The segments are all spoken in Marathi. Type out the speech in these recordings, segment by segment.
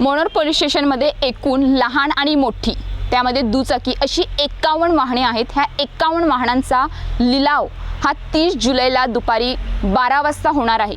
मोनोर पोलीस स्टेशनमध्ये एकूण लहान आणि मोठी त्यामध्ये दुचाकी अशी एक्कावन्न वाहने आहेत. ह्या एक्कावन्न वाहनांचा लिलाव हा तीस जुलैला दुपारी बारा वाजता होणार आहे.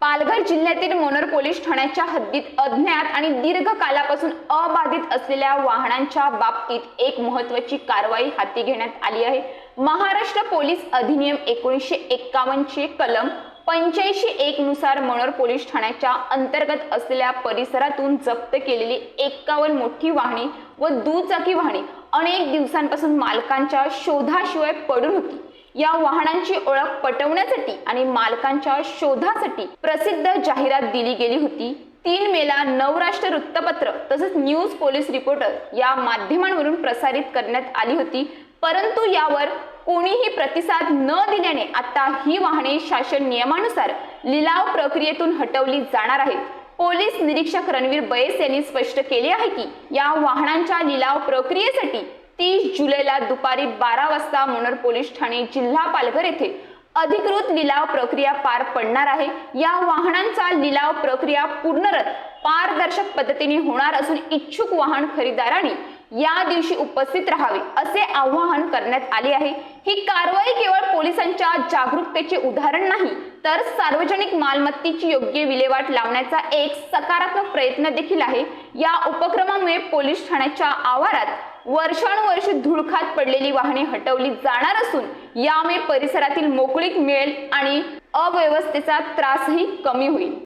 पालघर जिल्ह्यातील मोनर पोलीस ठाण्याच्या हद्दीत अज्ञात आणि दीर्घ कालापासून अबाधित असलेल्या वाहनांच्या बाबतीत एक महत्वाची कारवाई हाती घेण्यात आली आहे. महाराष्ट्र पोलीस अधिनियम एकोणीसशे एक्कावन्नचे कलम पंच्याऐंशी एक नुसार मनोर पोलीस ठाण्याच्या अंतर्गत असलेल्या परिसरातून जप्त केलेली एक्कावन्न मोठी वाहने व दुचाकी वाहने अनेक दिवसांपासून मालकांच्या शोधाशिवाय पडून होती. या वाहनांची ओळख पटवण्यासाठी आणि मालकांच्या शोधासाठी प्रसिद्ध जाहिरात दिली गेली होती. तीन मेला नवराष्ट्र वृत्तपत्र तसंच न्यूज पोलीस रिपोर्टर या माध्यमांवरून प्रसारित करण्यात आली होती. परंतु यावर कोणीही प्रतिसाद न दिल्याने आता ही वाहने शासन नियमानुसार लिलाव प्रक्रियेतून हटवली जाणार आहेत पोलीस निरीक्षक रणवीर बैस यांनी स्पष्ट केले आहे की या वाहनांच्या लिलाव प्रक्रियेसाठी तीस जुलैला दुपारी बारा वाजता मनोर पोलीस ठाणे जिल्हा पालघर येथे अधिकृत लिलाव प्रक्रिया पार पडणार आहे. या वाहनांचा लिलाव प्रक्रिया पूर्णरत पारदर्शक पद्धतीने होणार असून इच्छुक वाहन खरेदीदारांनी या दिवशी उपस्थित राहावे असे आवाहन करण्यात आले आहे. ही कारवाई केवळ पोलिसांच्या जागरूकतेचे उदाहरण नाही तर सार्वजनिक मालमत्तेची योग्य विल्हेवाट लावण्याचा एक सकारात्मक प्रयत्न देखील आहे. या उपक्रमामुळे पोलीस ठाण्याच्या आवारात वर्षानुवर्ष धुळखात पडलेली वाहने हटवली जाणार असून यामुळे परिसरातील मोकळीक मिळेल आणि अव्यवस्थेचा त्रासही कमी होईल.